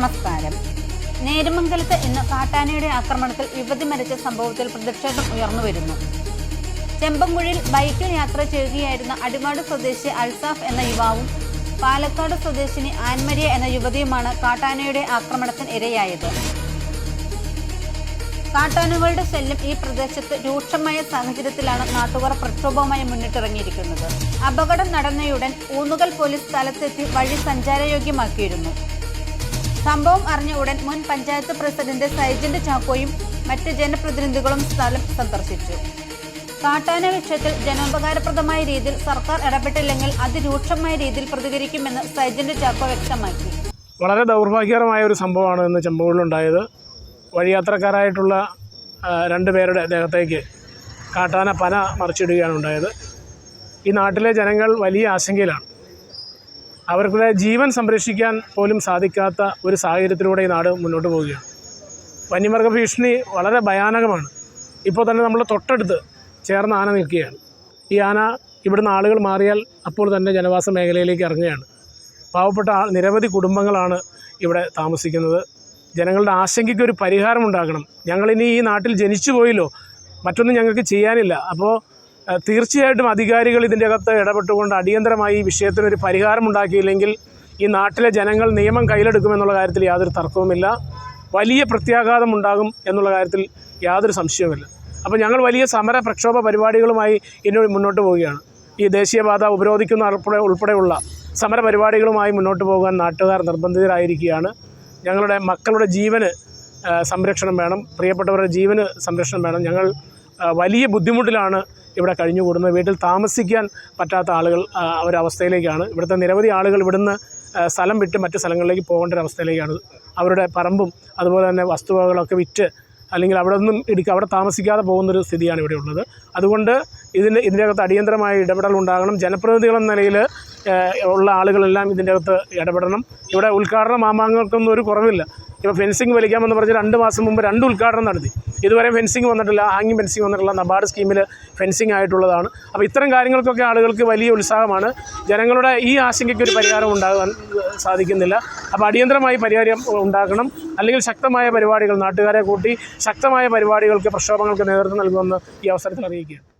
നമസ്കാരം. നേരുമംഗലത്ത് ഇന്ന് കാട്ടാനയുടെ ആക്രമണത്തിൽ യുവതി മരിച്ച സംഭവത്തിൽ പ്രതിഷേധം ഉയർന്നുവരുന്നു ചെമ്പങ്കുഴിയിൽ ബൈക്കിൽ യാത്ര ചെയ്യുകയായിരുന്ന അടിമാട് സ്വദേശി അൽസാഫ് എന്ന യുവാവും പാലക്കാട് സ്വദേശിനി ആൻമരിയ എന്ന യുവതിയുമാണ് കാട്ടാനയുടെ ആക്രമണത്തിന് ഇരയായത്. കാട്ടാനകളുടെ ശല്യം ഈ പ്രദേശത്ത് രൂക്ഷമായ സാഹചര്യത്തിലാണ് നാട്ടുകാർ പ്രക്ഷോഭവുമായി മുന്നിട്ടിറങ്ങിയിരിക്കുന്നത്. അപകടം നടന്നയുടൻ ഊന്നുകൽ പോലീസ് സ്ഥലത്തെത്തി വഴി സഞ്ചാരയോഗ്യമാക്കിയിരുന്നു. സംഭവം അറിഞ്ഞ ഉടൻ മുൻ പഞ്ചായത്ത് പ്രസിഡന്റ് സൈജന്റ് ചാക്കോയും മറ്റ് ജനപ്രതിനിധികളും സ്ഥലം സന്ദർശിച്ചു. കാട്ടാന വിഷയത്തിൽ ജനോപകാരപ്രദമായ രീതിയിൽ സർക്കാർ ഇടപെട്ടില്ലെങ്കിൽ അതിരൂക്ഷമായ രീതിയിൽ പ്രതികരിക്കുമെന്ന് സൈജന്റ് ചാക്കോ വ്യക്തമാക്കി. വളരെ ദൗർഭാഗ്യകരമായ ഒരു സംഭവമാണ് ഇന്ന് ചെമ്പൂരിലുണ്ടായത് വഴിയാത്രക്കാരായിട്ടുള്ള രണ്ട് പേരുടെ ദേഹത്തേക്ക് കാട്ടാന പന മറിച്ചിടുകയാണ് ഉണ്ടായത്. ഈ നാട്ടിലെ ജനങ്ങൾ വലിയ ആശങ്കയിലാണ്. അവരുടെ ജീവൻ സംരക്ഷിക്കാൻ പോലും സാധിക്കാത്ത ഒരു സാഹചര്യത്തിലൂടെ ഈ നാട് മുന്നോട്ട് പോവുകയാണ്. വന്യമൃഗ ഭീഷണി വളരെ ഭയാനകമാണ്. ഇപ്പോൾ തന്നെ നമ്മൾ തൊട്ടടുത്ത് ചേർന്ന് ആന നിൽക്കുകയാണ്. ഈ ആന ഇവിടുന്ന് ആളുകൾ മാറിയാൽ അപ്പോൾ തന്നെ ജനവാസ മേഖലയിലേക്ക് ഇറങ്ങുകയാണ്. പാവപ്പെട്ട ആ നിരവധി കുടുംബങ്ങളാണ് ഇവിടെ താമസിക്കുന്നത്. ജനങ്ങളുടെ ആശങ്കയ്ക്ക് ഒരു പരിഹാരം ഉണ്ടാക്കണം ഞങ്ങളിനി ഈ നാട്ടിൽ ജനിച്ചു പോയല്ലോ. മറ്റൊന്നും ഞങ്ങൾക്ക് ചെയ്യാനില്ല. അപ്പോൾ തീർച്ചയായിട്ടും അധികാരികൾ ഇതിന്റെ അകത്ത് ഇടപെട്ടുകൊണ്ട് അടിയന്തരമായി ഈ വിഷയത്തിനൊരു പരിഹാരം ഉണ്ടാക്കിയില്ലെങ്കിൽ ഈ നാട്ടിലെ ജനങ്ങൾ നിയമം കയ്യിലെടുക്കുമെന്നുള്ള കാര്യത്തിൽ യാതൊരു തർക്കവുമില്ല. വലിയ പ്രത്യാഘാതം ഉണ്ടാകും എന്നുള്ള കാര്യത്തിൽ യാതൊരു സംശയവുമില്ല. അപ്പോൾ ഞങ്ങൾ വലിയ സമര പ്രക്ഷോഭ പരിപാടികളുമായി ഇനി മുന്നോട്ട് പോവുകയാണ്. ഈ ദേശീയപാത ഉപരോധിക്കുന്ന ഉൾപ്പെടെ ഉൾപ്പെടെയുള്ള സമര പരിപാടികളുമായി മുന്നോട്ട് പോകാൻ നാട്ടുകാർ നിർബന്ധിതരായിരിക്കുകയാണ്. ഞങ്ങളുടെ മക്കളുടെ ജീവന് സംരക്ഷണം വേണം. പ്രിയപ്പെട്ടവരുടെ ജീവന് സംരക്ഷണം വേണം. ഞങ്ങൾ വലിയ ബുദ്ധിമുട്ടിലാണ് ഇവിടെ കഴിഞ്ഞുകൂടുന്നത്. വീട്ടിൽ താമസിക്കാൻ പറ്റാത്ത ആളുകൾ ഒരവസ്ഥയിലേക്കാണ്. ഇവിടുത്തെ നിരവധി ആളുകൾ ഇവിടുന്ന് സ്ഥലം വിട്ട് മറ്റ് സ്ഥലങ്ങളിലേക്ക് പോകേണ്ട ഒരു അവസ്ഥയിലേക്കാണ് അവരുടെ പറമ്പും അതുപോലെ തന്നെ വസ്തുവകകളൊക്കെ വിറ്റ് അല്ലെങ്കിൽ അവിടെ നിന്നും ഇടിക്കുക അവിടെ താമസിക്കാതെ പോകുന്നൊരു സ്ഥിതിയാണ് ഇവിടെ ഉള്ളത്. അതുകൊണ്ട് ഇതിന് ഇതിന്റെ അകത്ത് അടിയന്തരമായ ഇടപെടൽ ഉണ്ടാകണം. ജനപ്രതിനിധികൾ എന്ന നിലയിൽ ഉള്ള ആളുകളെല്ലാം ഇതിന്റെ അകത്ത് ഇടപെടണം. ഇവിടെ ഉദ്ഘാടന മാമാങ്ങൾക്കൊന്നും ഒരു കുറവില്ല. ഇപ്പോൾ ഫെൻസിങ് വലിക്കാമെന്ന് പറഞ്ഞ് രണ്ട് മാസം മുമ്പ് രണ്ട് ഉദ്ഘാടനം നടത്തി. ഇതുവരെ ഫെൻസിങ് വന്നിട്ടില്ല ഹാങ്ങിങ് ഫെൻസിങ് വന്നിട്ടില്ല നബാർഡ് സ്കീമിൽ ഫെൻസിങ് ആയിട്ടുള്ളതാണ്. അപ്പോൾ ഇത്തരം കാര്യങ്ങൾക്കൊക്കെ ആളുകൾക്ക് വലിയ ഉത്സാഹമാണ്. ജനങ്ങളുടെ ഈ ആശങ്കയ്ക്ക് ഒരു പരിഹാരം ഉണ്ടാകാൻ സാധിക്കുന്നില്ല. അപ്പോൾ അടിയന്തരമായി പരിഹാരം ഉണ്ടാക്കണം അല്ലെങ്കിൽ ശക്തമായ പരിപാടികൾ നാട്ടുകാരെ കൂട്ടി ശക്തമായ പരിപാടികൾക്ക് പ്രക്ഷോഭങ്ങൾക്ക് നേതൃത്വം നൽകുമെന്ന് ഈ അവസരത്തിൽ അറിയിക്കുകയാണ്.